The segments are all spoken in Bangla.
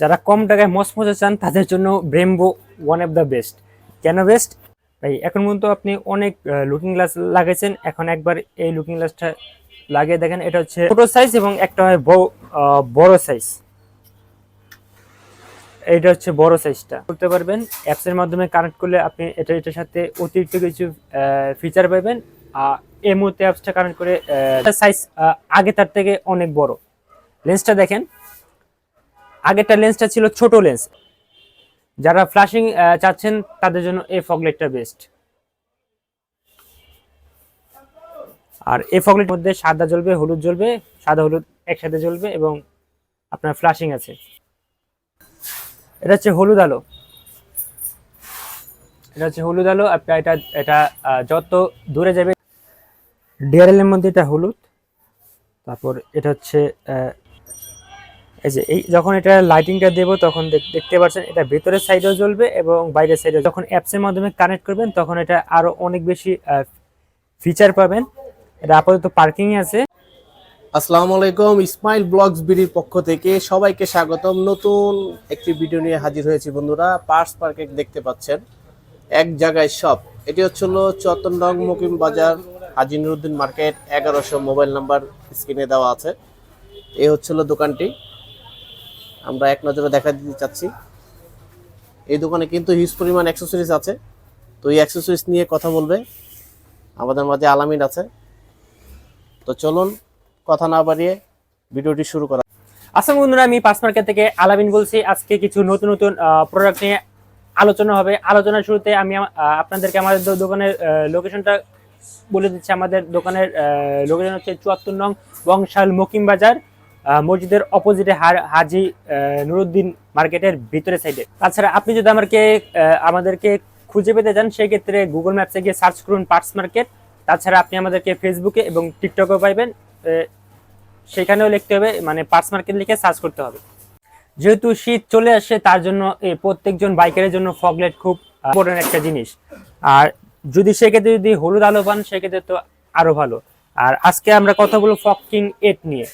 যারা কম টাকায় মসমসে চান, তাদের জন্য Brembo one of the best কেন বেস্ট ভাই, এখন পর্যন্ত আপনি অনেক লুকিং গ্লাস লাগাইছেন এখন একবার এই লুকিং গ্লাসটা লাগিয়ে দেখেন। এটা হচ্ছে ছোট সাইজ এবং একটা হয় বড়- সাইজ এটা হচ্ছে বড় সাইজটা করতে পারবেন অ্যাপসের মাধ্যমে কানেক্ট করলে আপনি এটা, এটার সাথে অতিরিক্ত কিছু ফিচার পাবেন। আর এই মুহূর্তে অ্যাপসটা কানেক্ট করে সাইজ আগে তার থেকে অনেক বড়। লেন্সটা দেখেন। আগেরটা লেন্সটা ছিল ছোট লেন্স যারা ফ্ল্যাশিং চাচ্ছেন, তাদের জন্য এই ফগলেটটা বেস্ট আর এই ফগলেটের মধ্যে সাদা জ্বলবে, হলুদ জ্বলবে, সাদা হলুদ একসাথে জ্বলবে এবং আপনার ফ্ল্যাশিং আছে। এটা হচ্ছে হলুদ আলো। এটা হচ্ছে হলুদ আলো আপনার এটা এটা যত দূরে যাবে ডিআরএল এর মধ্যে এটা হলুদ। তারপর এটা হচ্ছে এই যে, এই যখন এটা লাইটিংটা দেবো, তখন দেখ- দেখতে পাচ্ছেন এটা ভেতরের সাইডেও জ্বলবে এবং বাইরের সাইডে যখন অ্যাপসের মাধ্যমে কানেক্ট করবেন, তখন এটা আরও অনেক বেশি ফিচার পাবেন। এটা আপাতত পার্কিংয়ে আছে। আসসালামু আলাইকুম ইসমাইল ব্লগস বিডির পক্ষ থেকে সবাইকে স্বাগতম। নতুন একটি ভিডিও নিয়ে হাজির হয়েছি বন্ধুরা। পার্স পার্কে দেখতে পাচ্ছেন, এক জায়গায় সব। এটি হচ্ছে হলো চতনডং মুকিম বাজার, হাজি নুরুদ্দিন মার্কেট, এগারোশো মোবাইল নাম্বার স্ক্রিনে দেওয়া আছে। এই হচ্ছে হলো দোকানটি। আমরা এক নজরে দেখা দিতে চাচ্ছি। এই দোকানে কিন্তু হিউজ পরিমাণ অ্যাক্সেসরিজ আছে। তো এই অ্যাক্সেসরিজ নিয়ে কথা বলবে। আমাদের মাঝে আলামিন আছে। তো চলুন কথা না বাড়িয়ে ভিডিওটি শুরু করা আসসালাম বন্ধুরা, আমি পাঁচ মার্কেট থেকে আলামিন বলছি। আজকে কিছু নতুন নতুন প্রোডাক্ট নিয়ে আলোচনা হবে। আলোচনার শুরুতে আমি আপনাদেরকে আমাদের দোকানের লোকেশনটা বলে দিচ্ছি। আমাদের দোকানের লোকেশন হচ্ছে চুয়াত্তর নং বংশাল মকিম বাজার। মসজিদের অপোজিটে হাজি নুরুদ্দিন মার্কেটের ভিতরে সাইডে তাছাড়া আপনি যদি আমাকে আমাদেরকে খুঁজে পেতে চান, সেক্ষেত্রে গুগল ম্যাপসে গিয়ে সার্চ করুন পার্টস মার্কেট তাছাড়া আপনি আমাদেরকে ফেসবুকে এবং টিকটকেও পাইবেন সেখানেও লিখতে হবে মানে পার্টস মার্কেট লিখে সার্চ করতে হবে। যেহেতু শীত চলে আসে, তার জন্য প্রত্যেকজন বাইকারের জন্য ফগলেট খুব ইম্পর্টেন্ট একটা জিনিস। আর যদি সেক্ষেত্রে যদি হলুদ আলো পান, সেক্ষেত্রে তো আরও ভালো। আর আজকে আমরা কথা বলব ফকিং এট নিয়ে।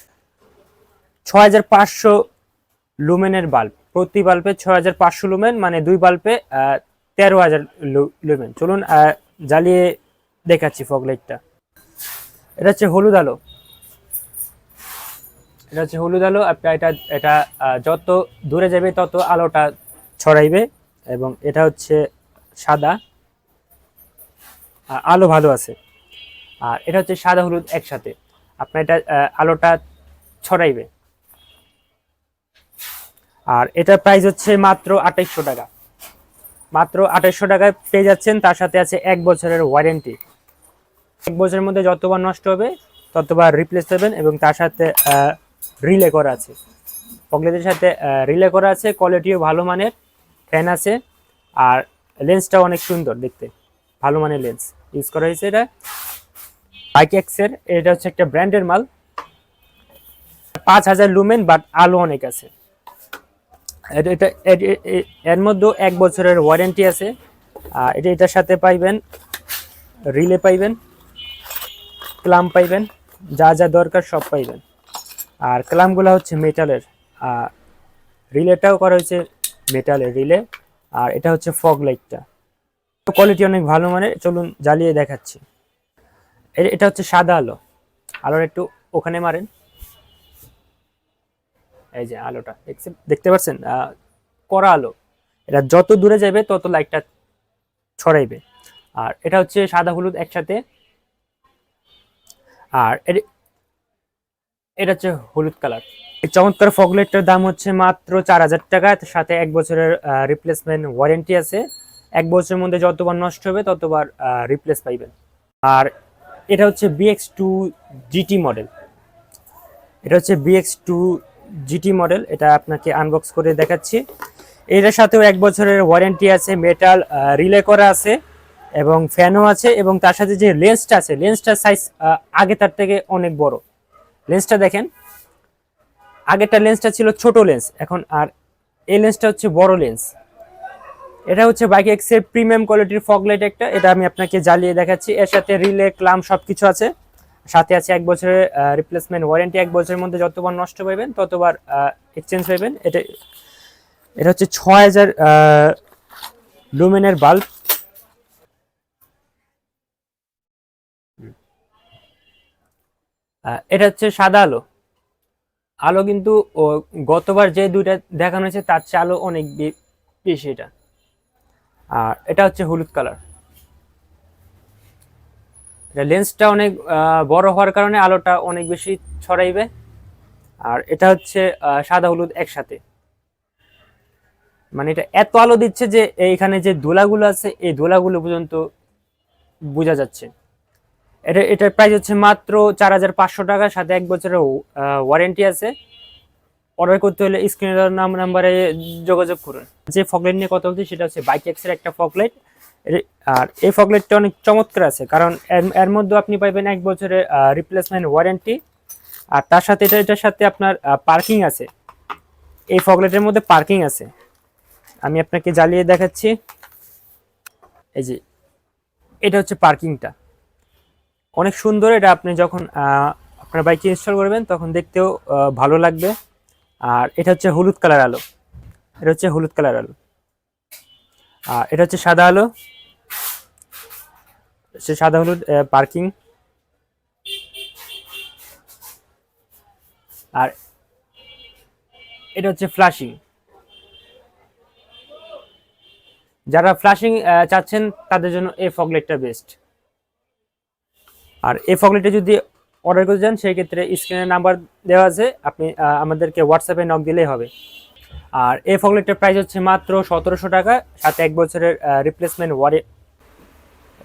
ছয় হাজার পাঁচশো লুমেনের বাল্ব। প্রতি বাল্বে ছয় হাজার পাঁচশো লুমেন মানে দুই বাল্বে তেরো হাজার লুমেন। চলুন জ্বালিয়ে দেখাচ্ছি ফগলাইটটা এটা হচ্ছে হলুদ আলো। এটা হচ্ছে হলুদ আলো এটা এটা যত দূরে যাবে তত আলোটা ছড়াইবে, এবং এটা হচ্ছে সাদা। আলো ভালো আছে। আর এটা হচ্ছে সাদা হলুদ একসাথে। আপনার এটা আলোটা ছড়াইবে। আর এটার প্রাইস হচ্ছে মাত্র আঠাইশশো টাকা। মাত্র আঠাইশশো টাকায় পেয়ে যাচ্ছেন, তার সাথে আছে এক বছরের ওয়ারেন্টি এক বছরের মধ্যে যতবার নষ্ট হবে, ততবার রিপ্লেস দেবেন এবং তার সাথে রিলে করা আছে। পকলেটের সাথে রিলে করা আছে কোয়ালিটিও ভালো মানের ফ্যান আছে, আর লেন্সটাও অনেক সুন্দর দেখতে। ভালো মানের লেন্স ইউজ করা হয়েছে এটা। বাইক এক্সের এটা হচ্ছে একটা ব্র্যান্ডের মাল। পাঁচ হাজার লুমেন বাট আলো অনেক আছে। এটা এর মধ্যেও এক বছরের ওয়ারেন্টি আছে। আর এটা এটার সাথে পাইবেন, রিলে পাইবেন, ক্লাম পাইবেন, যা যা দরকার সব পাইবেন। আর ক্লামগুলো হচ্ছে মেটালের আর রিলেটাও করা হয়েছে মেটালের রিলে। আর এটা হচ্ছে ফগ লাইটটা কোয়ালিটি অনেক ভালো মানের, চলুন জ্বালিয়ে দেখাচ্ছি। এটা হচ্ছে সাদা আলো। আলোর একটু ওখানে মারেন। এই যে আলোটা দেখতে পাচ্ছেন? কড়া আলো। এটা যত দূরে যাবে, তত লাইটটা ছড়াইবে। আর এটা হচ্ছে সাদা হলুদ একসাথে। আর এটা হচ্ছে হলুদ কালার। এই চমৎকার ফগলেটটার দাম হচ্ছে মাত্র চার হাজার টাকা। সাথে এক বছরের রিপ্লেসমেন্ট ওয়ারেন্টি আছে। এক বছরের মধ্যে যতবার নষ্ট হবে, ততবার রিপ্লেস পাইবেন। আর এটা হচ্ছে বিএক্স টু জিটি মডেল এটা হচ্ছে বিএক্স টু জিটি মডেল এটা আপনাকে আনবক্স করে দেখাচ্ছি। এটার সাথেও এক বছরের ওয়ারেন্টি আছে মেটাল রিলে করা আছে এবং ফ্যানও আছে এবং তার সাথে যে লেন্সটা আছে লেন্সটার সাইজ আগে তার থেকে অনেক বড়। লেন্সটা দেখেন, আগেরটা লেন্সটা ছিল ছোট লেন্স এখন আর এই লেন্সটা হচ্ছে বড় লেন্স এটা হচ্ছে বাইক এক্সের প্রিমিয়াম কোয়ালিটির ফগলাইট একটা, এটা আমি আপনাকে জ্বালিয়ে দেখাচ্ছি। এর সাথে রিলে ক্লাম সব কিছু আছে। সাথে আছে এক বছরের রিপ্লেসমেন্ট ওয়ারেন্টি এক বছরের মধ্যে যতবার নষ্ট পাইবেন, ততবার এক্সচেঞ্জ পাইবেন। এটা এটা হচ্ছে ছয় হাজার লুমেনের বাল্ব এটা হচ্ছে সাদা আলো। আলো কিন্তু গতবার যে দুইটা দেখানো হয়েছে, তার চেয়ে আলো অনেক বেশি এটা। আর এটা হচ্ছে হলুদ কালার এটা লেন্সটা অনেক বড় হওয়ার কারণে আলোটা অনেক বেশি ছড়াইবে। আর এটা হচ্ছে সাদা হলুদ একসাথে। মানে এটা এত আলো দিচ্ছে যে এইখানে যে দোলাগুলো আছে, এই দোলাগুলো পর্যন্ত বোঝা যাচ্ছে। এটা, এটার প্রাইস হচ্ছে মাত্র চার হাজার পাঁচশো টাকা, সাথে এক বছরের ওয়ারেন্টি আছে। অর্ডার করতে হলে স্ক্রিনের নাম নাম্বারে যোগাযোগ করুন। যে ফকলাইট নিয়ে কথা বলছি, সেটা হচ্ছে বাইক এক্সের একটা ফকলাইট আর এই ফকলাইটটা অনেক চমৎকার আছে, কারণ এর মধ্যে আপনি পাইবেন এক বছরের রিপ্লেসমেন্ট ওয়ারেন্টি আর তার সাথে এটা, এটার সাথে আপনার পার্কিং আছে। এই ফকলাইটের মধ্যে পার্কিং আছে। আমি আপনাকে জ্বালিয়ে দেখাচ্ছি। এই যে, এটা হচ্ছে পার্কিংটা অনেক সুন্দর এটা আপনি যখন আপনার বাইকে ইনস্টল করবেন, তখন দেখতেও ভালো লাগবে। আর এটা হচ্ছে হলুদ কালার আলো। এটা হচ্ছে হলুদ কালার আলো। আর এটা হচ্ছে সাদা আলো। সে সাদা হলুদ পার্কিং আর এটা হচ্ছে ফ্লাশিং যারা ফ্লাশিং চাচ্ছেন, তাদের জন্য এই ফগলেটটা বেস্ট আর এই ফগলেটে যদি অর্ডার করতে চান সেই ক্ষেত্রে স্ক্রিনের নাম্বার দেওয়া আছে। আপনি আমাদেরকে হোয়াটসঅ্যাপে নক দিলেই হবে। আর এই ফগলেটটার প্রাইস হচ্ছে মাত্র সতেরোশো টাকা, সাথে এক বছরের রিপ্লেসমেন্ট ওয়ারে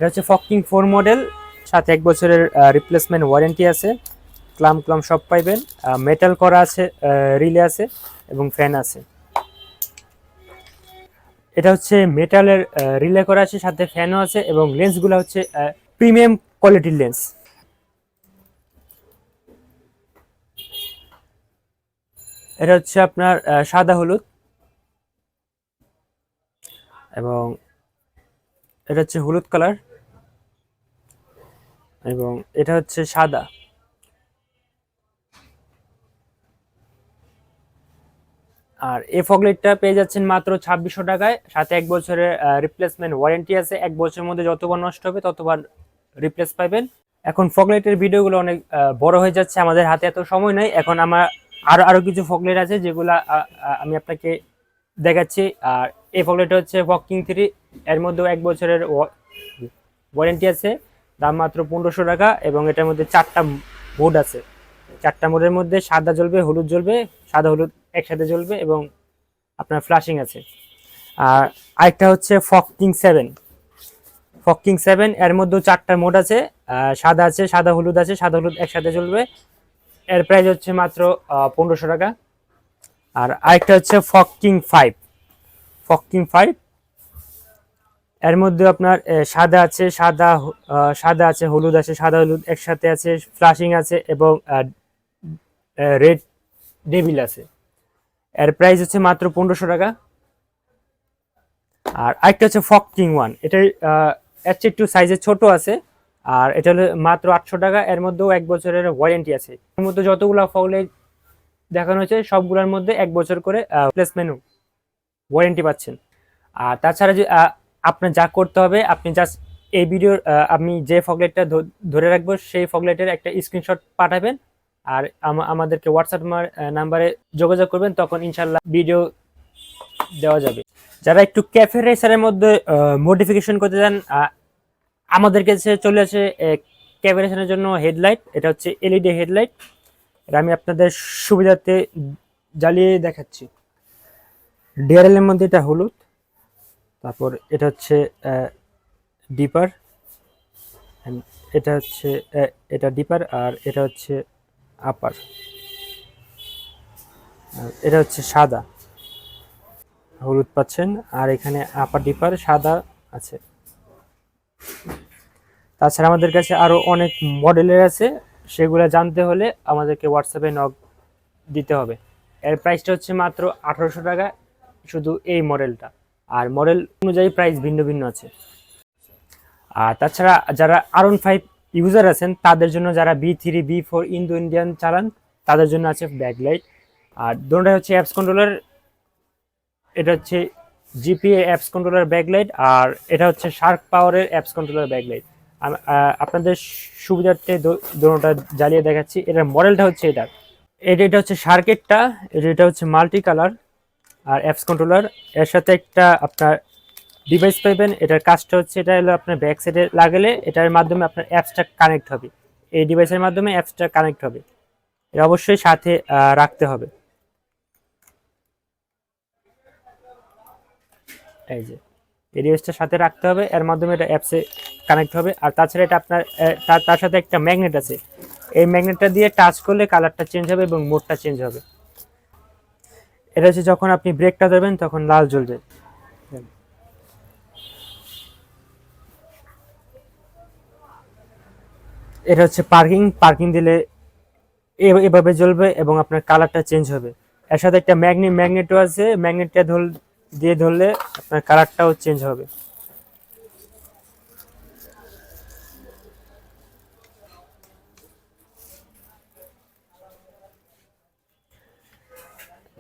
এটা হচ্ছে ফকিং ফোর মডেল সাথে এক বছরের রিপ্লেসমেন্ট ওয়ারেন্টি আছে। ক্লাম ক্লাম সব পাইবেন। মেটাল করা আছে রিলে আছে এবং ফ্যান আছে। এটা হচ্ছে মেটালের রিলে করা আছে, সাথে ফ্যানও আছে এবং লেন্সগুলো হচ্ছে প্রিমিয়াম কোয়ালিটির লেন্স এটা হচ্ছে আপনার সাদা হলুদ। এবং এটা হচ্ছে হলুদ কালার এবং এটা হচ্ছে সাদা। আর এই ফগলেটটা পেয়ে যাচ্ছেন মাত্র ছাব্বিশশো টাকায়। সাথে এক বছরের রিপ্লেসমেন্ট ওয়ারেন্টি আছে। এক বছরের মধ্যে যতবার নষ্ট হবে, ততবার রিপ্লেস পাবেন। এখন ফগলেটের ভিডিওগুলো অনেক বড় হয়ে যাচ্ছে। আমাদের হাতে এত সময় নেই। এখন আমার আরও আরও কিছু ফগলেট আছে যেগুলা আমি আপনাকে দেখাচ্ছি। আর এই ফগলেটটা হচ্ছে ওয়াকিং থ্রি এর মধ্যেও এক বছরের ওয়ারেন্টি আছে। দাম মাত্র পনেরোশো টাকা এবং এটার মধ্যে চারটা মোড আছে। চারটা মোডের মধ্যে সাদা জ্বলবে, হলুদ জ্বলবে, সাদা হলুদ একসাথে জ্বলবে এবং আপনার ফ্লাশিং আছে। আর আরেকটা হচ্ছে ফকিং সেভেন ফকিং সেভেন এর মধ্যেও চারটা মোড আছে। সাদা আছে, সাদা হলুদ আছে, সাদা হলুদ একসাথে জ্বলবে। এর প্রাইস হচ্ছে মাত্র পনেরোশো টাকা। আর আরেকটা হচ্ছে ফকিং ফাইভ ফকিং ফাইভ এর মধ্যে আপনার সাদা আছে, সাদা সাদা আছে, হলুদ আছে, সাদা হলুদ একসাথে আছে, ফ্লাশিং আছে এবং রেড ডেভিল আছে। এর প্রাইস হচ্ছে মাত্র পনেরোশো টাকা। আর আরেকটা হচ্ছে ফক কিং ওয়ান। এটা এর একটু সাইজে ছোট আছে। আর এটা হলো মাত্র আটশো টাকা। এর মধ্যেও এক বছরের ওয়ারেন্টি আছে। এর মধ্যে যতগুলো ফলে দেখানো হয়েছে, সবগুলোর মধ্যে এক বছর করে প্লেসমেন্ট ওয়ারেন্টি পাচ্ছেন। আর তাছাড়া যে আপনার যা করতে হবে, আপনি জাস্ট এই ভিডিওর আমি যে ফগলেটটা ধরে রাখব, সেই ফগলেটের একটা স্ক্রিনশট পাঠাবেন আর আমা- আমাদেরকে হোয়াটসঅ্যাপ নাম্বারে যোগাযোগ করবেন, তখন ইনশাল্লাহ ভিডিও দেওয়া যাবে। যারা একটু ক্যাফে রেসারের মধ্যে মডিফিকেশন করতে চান আমাদের কাছে চলে আসে ক্যাফে রেসারের জন্য হেডলাইট এটা হচ্ছে এলইডি হেডলাইট এটা আমি আপনাদের সুবিধার্থে জ্বালিয়ে দেখাচ্ছি। ডিআরএল এর মধ্যে এটা হলুদ। তারপর এটা হচ্ছে ডিপার এটা হচ্ছে এটা ডিপার আর এটা হচ্ছে আপার এটা হচ্ছে সাদা। হলুদ পাচ্ছেন, আর এখানে আপার ডিপার সাদা আছে। তাছাড়া আমাদের কাছে আরও অনেক মডেলের আছে, সেগুলো জানতে হলে আমাদেরকে হোয়াটসঅ্যাপে নক দিতে হবে। এর প্রাইসটা হচ্ছে মাত্র আঠারোশো টাকা, শুধু এই মডেলটা আর মডেল অনুযায়ী প্রাইস ভিন্ন ভিন্ন আছে। আর তাছাড়া যারা আরন ফাইভ ইউজার আছেন, তাদের জন্য যারা B three B four Indo Indian চালান, তাদের জন্য আছে ব্যাকলাইট আর দুটোটাই হচ্ছে অ্যাপস কন্ট্রোলার এটা হচ্ছে জিপিএ অ্যাপস কন্ট্রোলার ব্যাকলাইট আর এটা হচ্ছে শার্ক পাওয়ারের অ্যাপস কন্ট্রোলার ব্যাকলাইট আপনাদের সুবিধার্থে দোনোটা জ্বালিয়ে দেখাচ্ছি। এটার মডেলটা হচ্ছে এটা। এটা হচ্ছে শার্কেটটা এটা হচ্ছে মাল্টি কালার আর অ্যাপস কন্ট্রোলার এর সাথে একটা আপনার ডিভাইস পাবেন। এটার কাজটা হচ্ছে, এটা হলো আপনার ব্যাক সাইডে লাগালে এটার মাধ্যমে আপনার অ্যাপসটা কানেক্ট হবে। এই ডিভাইসের মাধ্যমে অ্যাপসটা কানেক্ট হবে। এটা অবশ্যই সাথে রাখতে হবে। এই যে, এই ডিভাইসটা সাথে রাখতে হবে। এর মাধ্যমে এটা অ্যাপসে কানেক্ট হবে। আর তাছাড়া এটা আপনার তার তার সাথে একটা ম্যাগনেট আছে। এই ম্যাগনেটটা দিয়ে টাচ করলে কালারটা চেঞ্জ হবে এবং মোডটা চেঞ্জ হবে। এটা হচ্ছে যখন আপনি ব্রেকটা ধরবেন, তখন লাল জ্বলবে। এটা হচ্ছে পার্কিং। পার্কিং দিলে এভাবে জ্বলবে এবং আপনার কালারটা চেঞ্জ হবে। এর সাথে একটা ম্যাগনেট ম্যাগনেটও আছে। ম্যাগনেটটা ধর দিয়ে ধরলে আপনার কালারটাও চেঞ্জ হবে।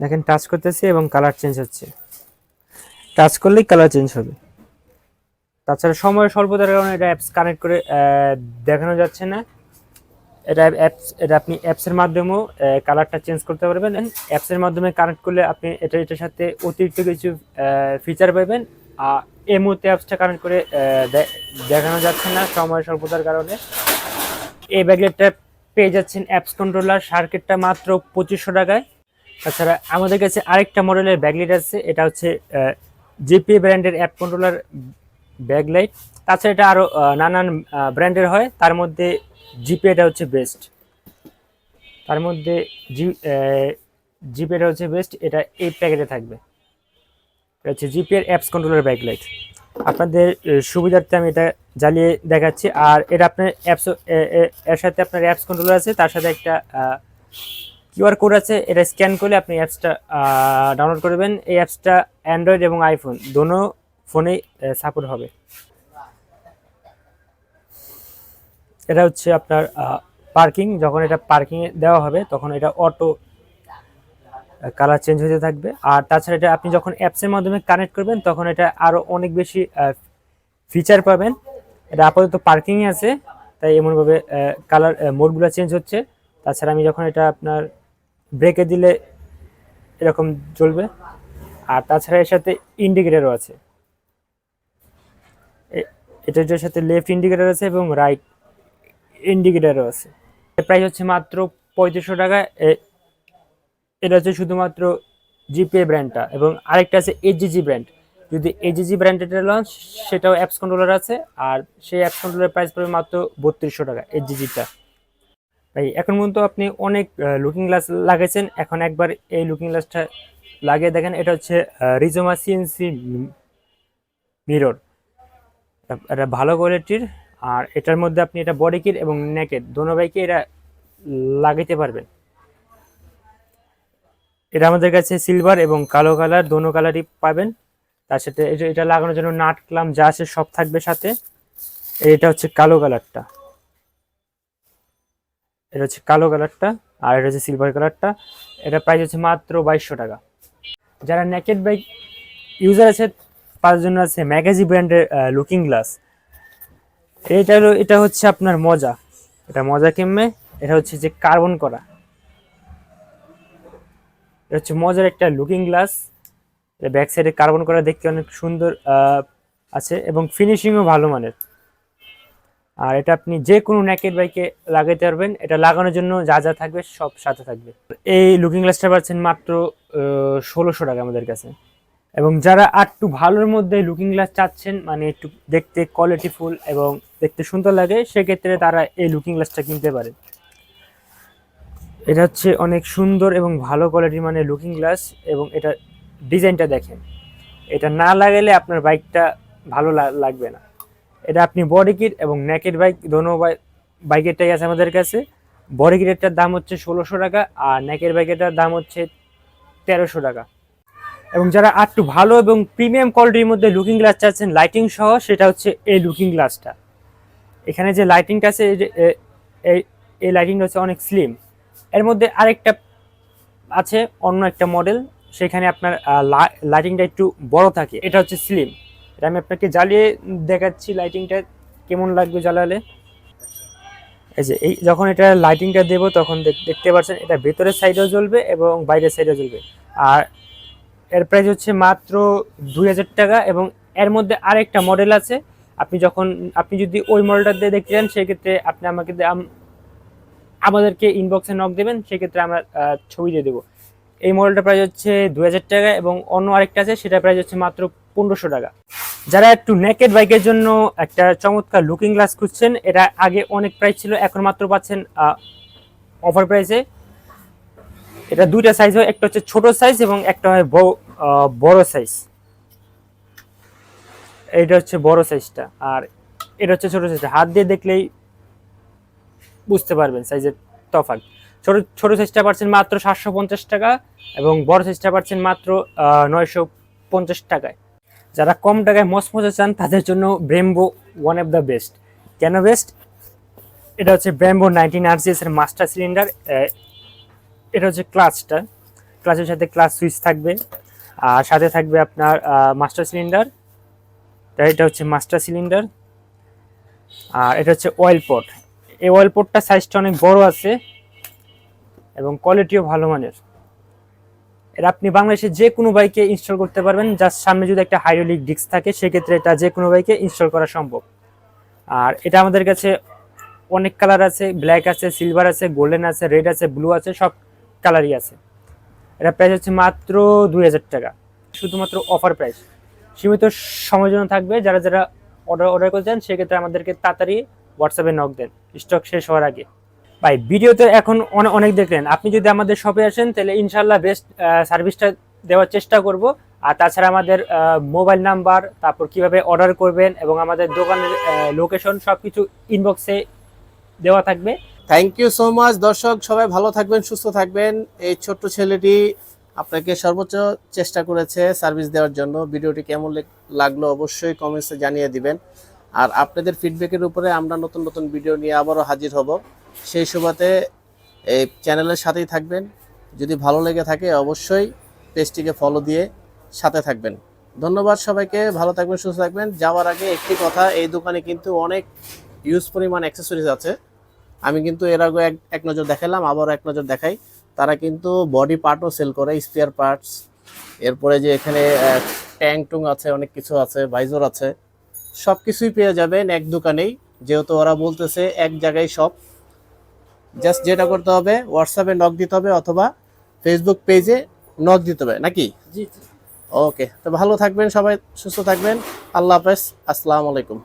দেখেন টাচ করতেছি এবং কালার চেঞ্জ হচ্ছে। টাচ করলেই কালার চেঞ্জ হবে। তাছাড়া সময় স্বল্পতার কারণে এটা অ্যাপস কানেক্ট করে দেখানো যাচ্ছে না। এটা অ্যাপস এটা আপনি অ্যাপসের মাধ্যমেও কালারটা চেঞ্জ করতে পারবেন। অ্যাপসের মাধ্যমে কানেক্ট করলে আপনি এটা, এটার সাথে অতিরিক্ত কিছু ফিচার পাবেন। আর এই মুহূর্তে অ্যাপসটা কানেক্ট করে দেখানো যাচ্ছে না সময় স্বল্পতার কারণে। এই ব্যাগলেটটা পেয়ে যাচ্ছেন অ্যাপস কন্ট্রোলার সার্কিটটা মাত্র পঁচিশশো টাকায়। তাছাড়া আমাদের কাছে আরেকটা মডেলের ব্যাগলাইট আছে, এটা হচ্ছে জিপি ব্র্যান্ডের অ্যাপ কন্ট্রোলার ব্যাগলাইট তাছাড়া এটা আরও নানান ব্র্যান্ডের হয়, তার মধ্যে জিপি এটা হচ্ছে বেস্ট তার মধ্যে জি এটা হচ্ছে বেস্ট এটা এই প্যাকেটে থাকবে। এটা হচ্ছে জিপি এর অ্যাপস কন্ট্রোলার ব্যাকলাইট আপনাদের সুবিধার্থে আমি এটা জ্বালিয়ে দেখাচ্ছি। আর এটা আপনার অ্যাপস এর সাথে আপনার অ্যাপস কন্ট্রোলার আছে, তার সাথে একটা কিউআর কোড আছে, এটা স্ক্যান করলে আপনি অ্যাপসটা ডাউনলোড করবেন এই অ্যাপসটা অ্যান্ড্রয়েড এবং আইফোন, দোনো ফোনেই সাপোর্ট হবে। এটা হচ্ছে আপনার পার্কিং। যখন এটা পার্কিংয়ে দেওয়া হবে, তখন এটা অটো কালার চেঞ্জ হতে থাকবে। আর তাছাড়া এটা আপনি যখন অ্যাপসের মাধ্যমে কানেক্ট করবেন, তখন এটা আরও অনেক বেশি ফিচার পাবেন। এটা আপাতত পার্কিংয়ে আছে, তাই এমনভাবে কালার মোডগুলো চেঞ্জ হচ্ছে। তাছাড়া আমি যখন এটা আপনার ব্রেকে দিলে এরকম জ্বলবে। আর তাছাড়া এর সাথে ইন্ডিকেটারও আছে। এটার সাথে লেফট ইন্ডিকেটার আছে এবং রাইট ইন্ডিকেটারও আছে। এর প্রাইস হচ্ছে মাত্র পঁয়ত্রিশশো টাকা। এটা হচ্ছে শুধুমাত্র জিপে ব্র্যান্ডটা এবং আরেকটা আছে এইচজিজি ব্র্যান্ড যদি এইচজিজি ব্র্যান্ডের লঞ্চ সেটাও অ্যাপস কন্ট্রোলার আছে। আর সেই অ্যাপস কন্ট্রোলার প্রাইস পড়বে মাত্র বত্রিশশো টাকা এইচজিজিটা ভাই এখন পর্যন্ত আপনি অনেক লুকিং গ্লাস লাগাইছেন। এখন একবার এই লুকিং গ্লাসটা লাগিয়ে দেখেন, এটা হচ্ছে রিজোমা সিএনসি মিরর এটা ভালো কোয়ালিটির আর এটার মধ্যে আপনি এটা বডি কিট এবং নেকেট দোনো বাইকে এটা লাগাইতে পারবেন। এটা আমাদের কাছে সিলভার এবং কালো কালার দোনো কালারই পাবেন। তার সাথে এটা লাগানোর জন্য নাট, ক্লাম যা আছে সব থাকবে সাথে। এটা হচ্ছে কালো কালারটা এটা হচ্ছে কালো কালারটা, আর এটা হচ্ছে সিলভার কালারটা। এটা প্রাইস হচ্ছে মাত্র বাইশশো টাকা। যারা নেকেট বাইক ইউজার আছে তার জন্য আছে ম্যাগাজি ব্র্যান্ডের লুকিং গ্লাস এটা হলো, এটা হচ্ছে আপনার মজা। এটা মজা কেমনে এটা হচ্ছে যে কার্বন করা। এটা হচ্ছে মজার একটা লুকিং গ্লাস ব্যাক সাইডে কার্বন করা দেখতে অনেক সুন্দর আছে এবং ফিনিশিংও ভালো মানের। আর এটা আপনি যে কোনো ন্যাকেট বাইকে লাগাইতে পারবেন। এটা লাগানোর জন্য যা যা থাকবে সব সাথে থাকবে। এই লুকিং গ্লাসটা পাচ্ছেন মাত্র ষোলোশো টাকা আমাদের কাছে। এবং যারা একটু ভালোর মধ্যে লুকিং গ্লাস চাচ্ছেন মানে একটু দেখতে কোয়ালিটিফুল এবং দেখতে সুন্দর লাগে, সেক্ষেত্রে তারা এই লুকিং গ্লাসটা কিনতে পারে এটা হচ্ছে অনেক সুন্দর এবং ভালো কোয়ালিটির মানে লুকিং গ্লাস এবং এটা ডিজাইনটা দেখেন। এটা না লাগালে আপনার বাইকটা ভালো লাগবে না। এটা আপনি বডি কিট এবং নেকেট বাইক দোনো বাইকেরটাই আছে আমাদের কাছে। বডি কিটেরটার দাম হচ্ছে ষোলোশো টাকা আর নেকের বাইকেরটার দাম হচ্ছে তেরোশো টাকা। এবং যারা একটু ভালো এবং প্রিমিয়াম কোয়ালিটির মধ্যে লুকিং গ্লাস চাচ্ছেন লাইটিং সহ, সেটা হচ্ছে এই লুকিং গ্লাসটা এখানে যে লাইটিংটা আছে, এই লাইটিংটা হচ্ছে অনেক স্লিম এর মধ্যে আরেকটা আছে, অন্য একটা মডেল সেখানে আপনার লাইটিংটা একটু বড় থাকে। এটা হচ্ছে স্লিম এটা আমি আপনাকে জ্বালিয়ে দেখাচ্ছি লাইটিংটা কেমন লাগবে জ্বালালে। এই যে, এই যখন এটা লাইটিংটা দেবো, তখন দেখ- দেখতে পাচ্ছেন, এটা ভেতরের সাইডেও জ্বলবে এবং বাইরের সাইডেও জ্বলবে। আর এর প্রাইস হচ্ছে মাত্র দুই হাজার টাকা এবং এর মধ্যে আরেকটা মডেল আছে। আপনি যখন, আপনি যদি ওই মডেলটা দিয়ে দেখতে চান, সেক্ষেত্রে আপনি আমাকে আমাদেরকে ইনবক্সে নক দেবেন, সেক্ষেত্রে আমরা ছবি দিয়ে দেবো। এই মডেলটা প্রাইস হচ্ছে দু হাজার টাকা এবং অন্য আরেকটা আছে, সেটা প্রাইস হচ্ছে মাত্র পনেরোশো টাকা। যারা একটু নেকেড বাইকের জন্য একটা চমৎকার লুকিং গ্লাস খুঁজছেন, এটা আগে অনেক প্রাইস ছিল, এখন মাত্র পাচ্ছেন অফার প্রাইসে এটা দুইটা সাইজ হয়, একটা হচ্ছে ছোট সাইজ এবং একটা হয় বড় সাইজ এটা হচ্ছে বড় সাইজটা আর এটা হচ্ছে ছোট সাইজটা হাত দিয়ে দেখলেই বুঝতে পারবেন সাইজের তফাৎ। ছোট ছোট সাইজটা পাচ্ছেন মাত্র সাতশো পঞ্চাশ টাকা এবং বড় সাইজটা পাচ্ছেন মাত্র নয়শো পঞ্চাশ টাকায়। যারা কম টাকায় মসমসে চান, তাদের জন্য Brembo one of the best কেন বেস্ট এটা হচ্ছে ব্রেম্বো নাইনটিন আরসিএস এর মাস্টার সিলিন্ডার এটা হচ্ছে ক্লাচটা ক্লাচের সাথে ক্লাচ সুইচ থাকবে। আর সাথে থাকবে আপনার মাস্টার সিলিন্ডার এটা হচ্ছে মাস্টার সিলিন্ডার আর এটা হচ্ছে অয়েল পট এই অয়েল পটটা সাইজটা অনেক বড় আছে এবং কোয়ালিটিও ভালো মানের। এটা আপনি বাংলাদেশে যে কোনো বাইকে ইনস্টল করতে পারবেন। যার সামনে যদি একটা হাইড্রোলিক ডিস্ক থাকে, সেক্ষেত্রে এটা যে কোনো বাইকে ইনস্টল করা সম্ভব। আর এটা আমাদের কাছে অনেক কালার আছে ব্ল্যাক আছে সিলভার আছে গোল্ডেন আছে রেড আছে ব্লু আছে, সব কালারই আছে। এটা প্রাইস হচ্ছে মাত্র দুই হাজার টাকা। শুধুমাত্র অফার প্রাইস সীমিত সময়ের জন্য থাকবে। যারা যারা অর্ডার অর্ডার করতে চান, সেক্ষেত্রে আমাদেরকে তাড়াতাড়ি হোয়াটসঅ্যাপে নক দেন। স্টক শেষ হওয়ার আগে। ভাই ভিডিওতে এখন অনে- অনেক দেখলেন। আপনি যদি আমাদের শপে আসেন, তাহলে ইনশাল্লাহ বেস্ট সার্ভিসটা দেওয়ার চেষ্টা করব। আর তাছাড়া আমাদের মোবাইল নাম্বার তারপর কীভাবে অর্ডার করবেন এবং আমাদের দোকানের লোকেশন সব কিছু ইনবক্সে দেওয়া থাকবে। থ্যাংক ইউ সো মাচ দর্শক, সবাই ভালো থাকবেন, সুস্থ থাকবেন। এই ছোট্ট ছেলেটি আপনাকে সর্বোচ্চ চেষ্টা করেছে সার্ভিস দেওয়ার জন্য। ভিডিওটি কেমন লাগল অবশ্যই কমেন্টসে জানিয়ে দিবেন। আর আপনাদের ফিডব্যাকের উপরে আমরা নতুন নতুন ভিডিও নিয়ে আবারও হাজির হব। সেই সুবাদে এই চ্যানেলের সাথেই থাকবেন। যদি ভালো লেগে থাকে অবশ্যই পেজটিকে ফলো দিয়ে সাথে থাকবেন। ধন্যবাদ সবাইকে, ভালো থাকবেন, সুস্থ থাকবেন। যাওয়ার আগে একটি কথা, এই দোকানে কিন্তু অনেক ইউজ পরিমাণ অ্যাক্সেসরিজ আছে। আমি কিন্তু এর আগে এক এক নজর দেখালাম, আবারও এক নজর দেখাই। তারা কিন্তু বডি পার্টও সেল করে স্পেয়ার পার্টস এরপরে যে এখানে ট্যাং টুং আছে, অনেক কিছু আছে ভাইজর আছে। সব কিছুই পেয়ে যাবেন এক দোকানেই। যেহেতু ওরা বলতেছে এক জায়গায় সব। জাস্ট যেটা করতে হবে হোয়াটসঅ্যাপে নক দিতে হবে অথবা ফেসবুক পেজে নক দিতে হবে নাকি? জি ওকে তো ভালো থাকবেন সবাই সুস্থ থাকবেন। আল্লাহ হাফেজ আসসালামু আলাইকুম।